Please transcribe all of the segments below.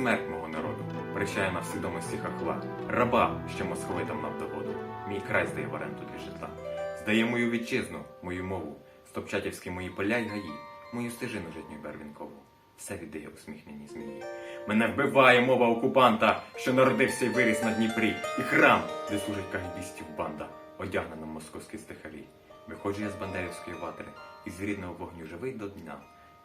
смерть мого народу, прищає на всідомості хахла, раба, що московитам нам догоду. Мій край здає в оренду для житла. Здає мою вітчизну, мою мову, стопчатівські мої поля й гаї, мою стежину житню барвінкову. Все віддає усміхнені змії. Мене вбиває мова окупанта, що народився й виріс на Дніпрі, і храм, де служить кагібістів банда, одягнена в московські стихарі. Виходжу я з бандерівської ватри, і з рідного вогню живий до дня.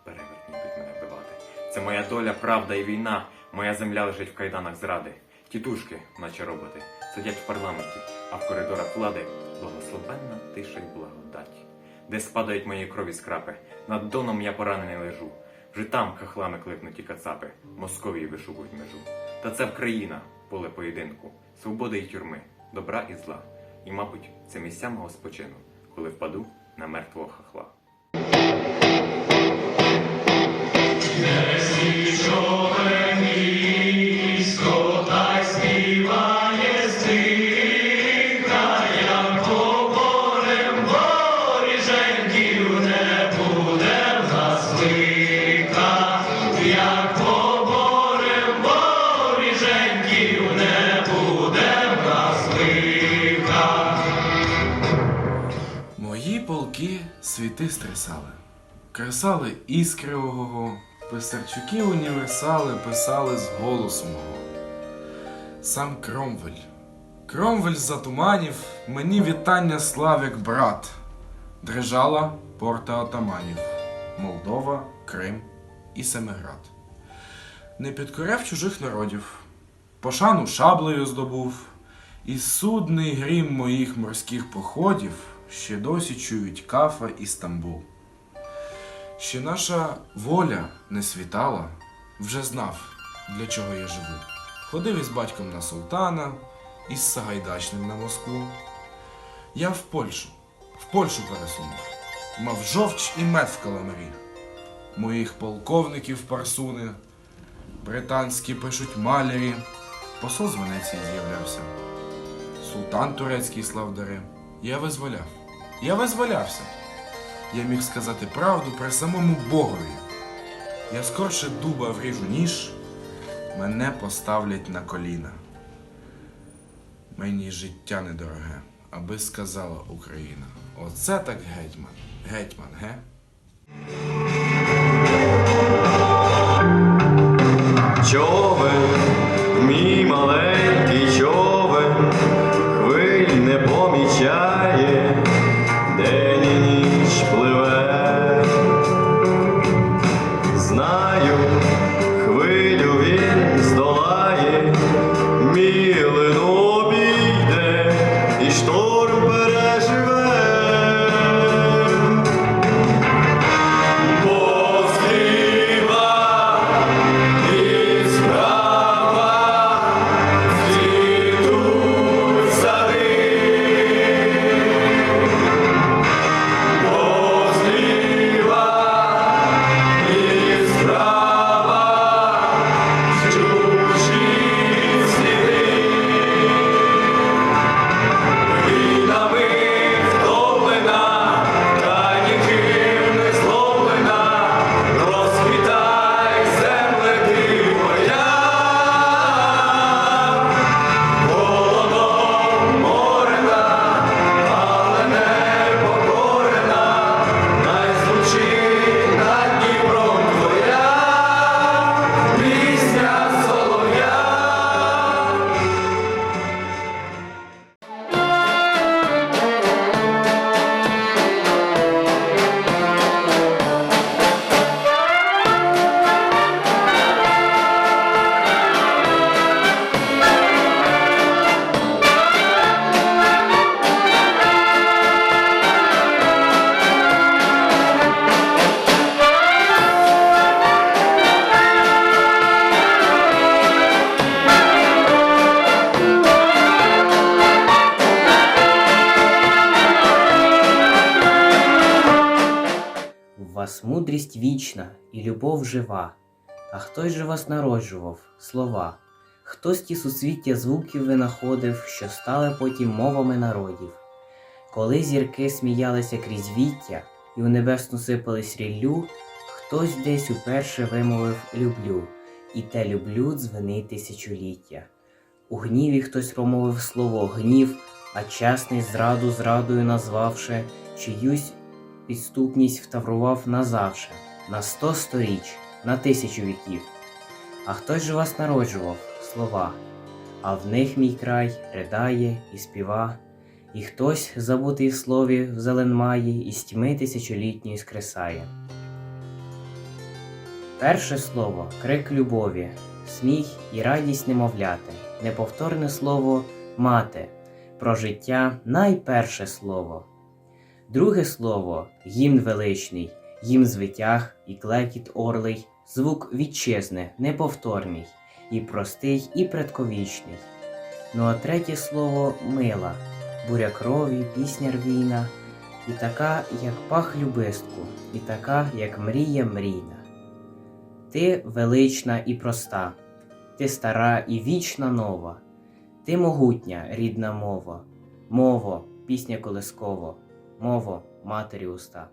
Перевертні будуть мене вбивати. Це моя доля, правда і війна. Моя земля лежить в кайданах зради. Тітушки, наче роботи, сидять в парламенті, а в коридорах влади благословенна тиша й благодать. Де спадають мої крові скрапи, над доном я поранений лежу. Вже там хахлами кликнуті кацапи, Московії вишукують межу. Та це Вкраїна, поле поєдинку, свободи й тюрми, добра і зла. І, мабуть, це місця мого спочину, коли впаду на мертвого хахла. Світи стрясали, кресали іскривого, писарчуки універсали писали з голосу мого. Сам Кромвель. Кромвель за туманів мені вітання слав як брат. Дрижала порта отаманів Молдова, Крим і Семиград. Не підкоряв чужих народів, пошану шаблею здобув, і судний грім моїх морських походів ще досі чують Кафа і Стамбул. Ще наша воля не світала, вже знав, для чого я живу. Ходив із батьком на султана, із Сагайдачним на Москву. Я в Польщу, в Польщу пересунув, мав жовч і мед в каламарі. Моїх полковників парсуни, британські пишуть малярі, посол з Венеції з'являвся. Султан турецький славдари. Я визволяв. Я визволявся. Я міг сказати правду при самому Богові. Я скорше дуба вріжу ніж, мене поставлять на коліна. Мені життя недороге, аби сказала Україна. Оце так гетьман. Гетьман, ге? Човен, мій вас мудрість вічна і любов жива. А хтось же вас народжував, слова? Хтось ті суцвіття звуків винаходив, що стали потім мовами народів. Коли зірки сміялися крізь віття, і у небесну сипались ріллю, хтось десь уперше вимовив люблю, і те люблю дзвени тисячоліття. У гніві хтось промовив слово гнів, а чесний зраду зрадою назвавши, чиюсь підступність втаврував назавше, на сто сторіч, на тисячу віків. А хтось же вас народжував слова, а в них мій край ридає і співа, і хтось, забутий в слові, в зелен має, із тьми тисячолітньої скресає. Перше слово крик любові, сміх і радість немовляти, неповторне слово мати, про життя найперше слово. Друге слово гімн величний, гімн звитяг і клекіт орлий, звук вітчизни, неповторний, і простий, і предковічний. Ну а третє слово мила, буря крові, пісня рвійна, і така, як пах любистку, і така, як мрія мрійна. Ти велична і проста, ти стара і вічна нова, ти могутня рідна мова, мово, пісня колисково, мово матері уста.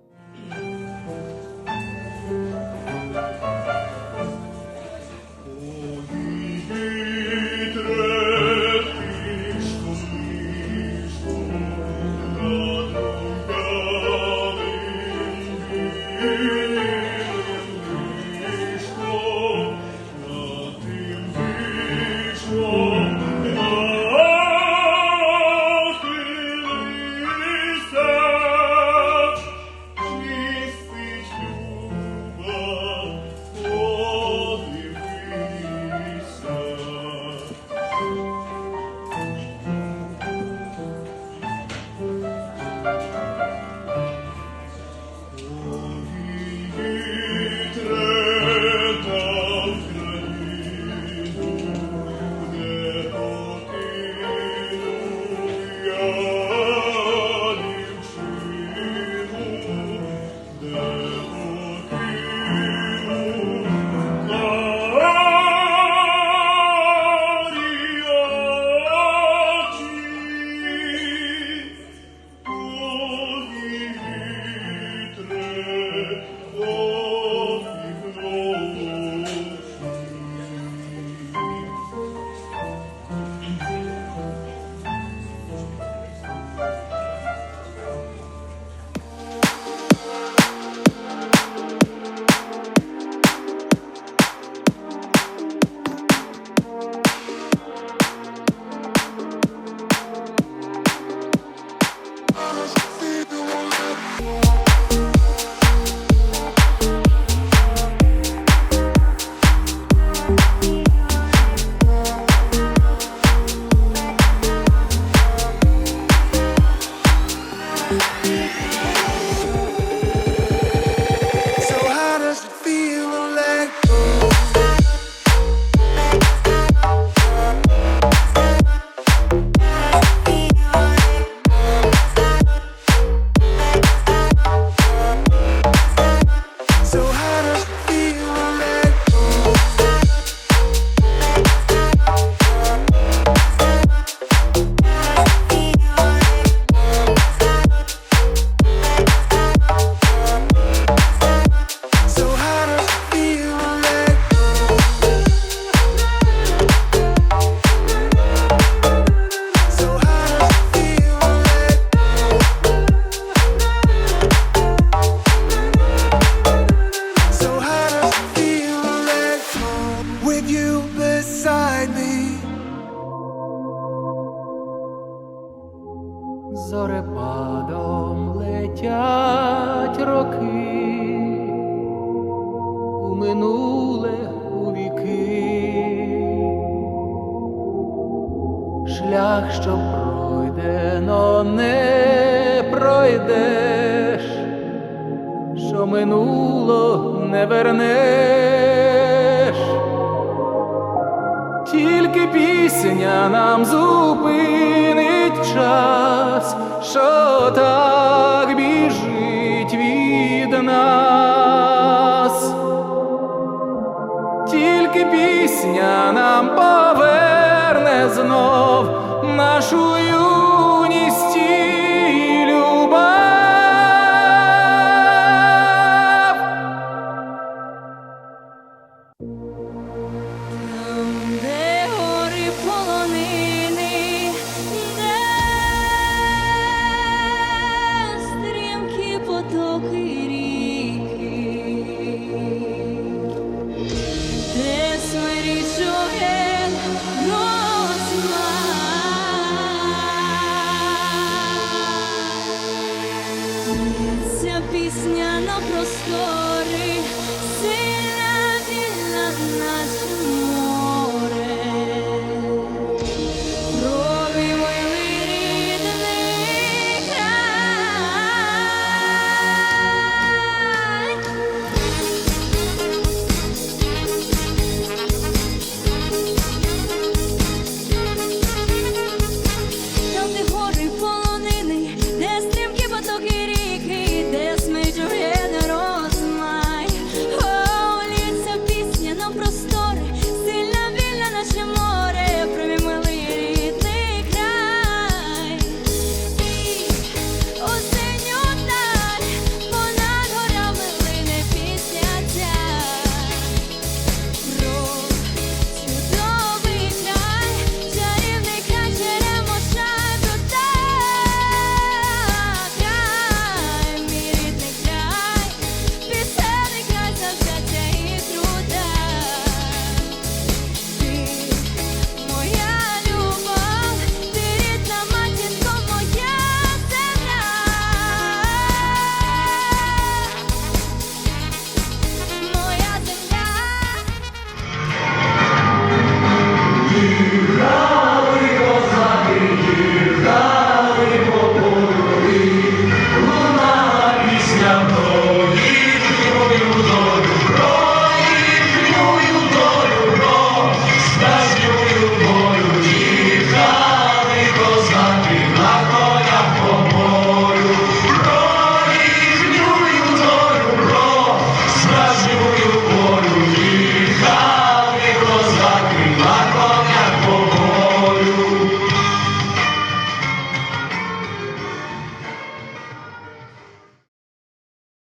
Oh. Шлях, що пройдено, не пройдеш, що минуло не вернеш. Тільки пісня нам зупинить час, що так біжить від нас. Тільки пісня нам знов нашу